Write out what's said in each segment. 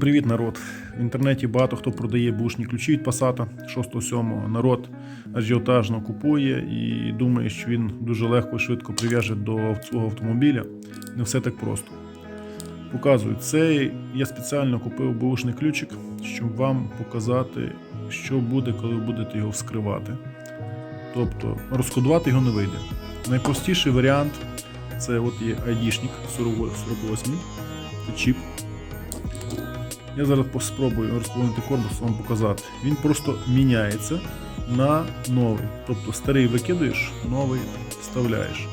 Привіт, народ. В інтернеті багато хто продає бушні ключі від Passat 6-7. Народ ажіотажно купує і думає, що він дуже легко і швидко прив'яже до свого автомобіля. Не все так просто. Показую це. Я спеціально купив бушний ключик, щоб вам показати, що буде, коли ви будете його вскривати. Тобто розкодувати його не вийде. Найпростіший варіант це от є айдішник 48, це чіп. Я зараз спробую розповнити корпус вам показати. Він просто міняється на новий. Тобто старий викидаєш, новий вставляєш.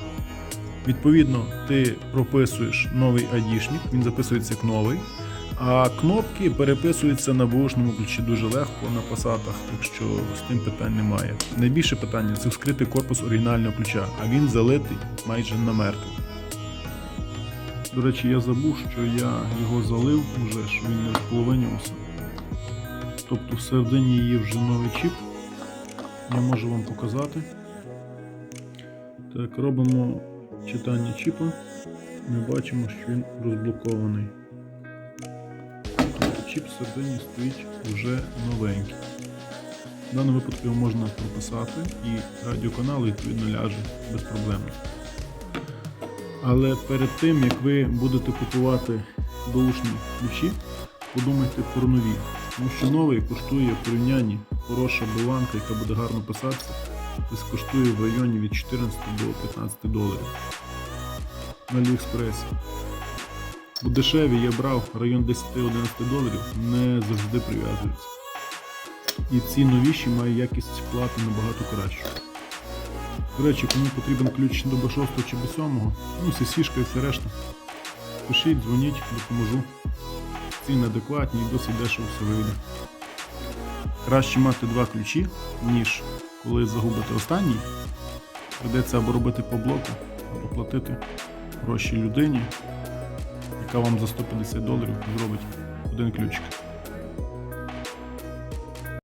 Відповідно, ти прописуєш новий айдішник, він записується як новий. А кнопки переписуються на бушному ключі дуже легко на пасатах, так що з тим питань немає. Найбільше питання це вскрити корпус оригінального ключа, а він залитий майже намертво. До речі, я забув, що я його залив вже, що він не вполовинювався. Тобто всередині є вже новий чіп. Я можу вам показати. Так, робимо читання чіпа. Ми бачимо, що він розблокований. Тобто чіп всередині стоїть вже новенький. В даному випадку його можна прописати і радіоканал відповідно ляже без проблем. Але перед тим, як ви будете купувати бушні ключі, подумайте про нові. Тому що новий коштує в порівнянні хороша болванка, яка буде гарно писатися, десь коштує в районі від 14 до 15 доларів на Аліекспресі. У дешеві я брав район 10-11 доларів, не завжди прив'язується. І ці новіші мають якість плати набагато кращу. До речі, кому потрібен ключ до B6 чи B7, ну, сісішка і все решта. Пишіть, дзвоніть, допоможу. Ціни адекватні і досить дешево все вийде. Краще мати два ключі, ніж коли загубите останній. Придеться або робити по блоку, або платити гроші людині, яка вам за 150 доларів зробить один ключик.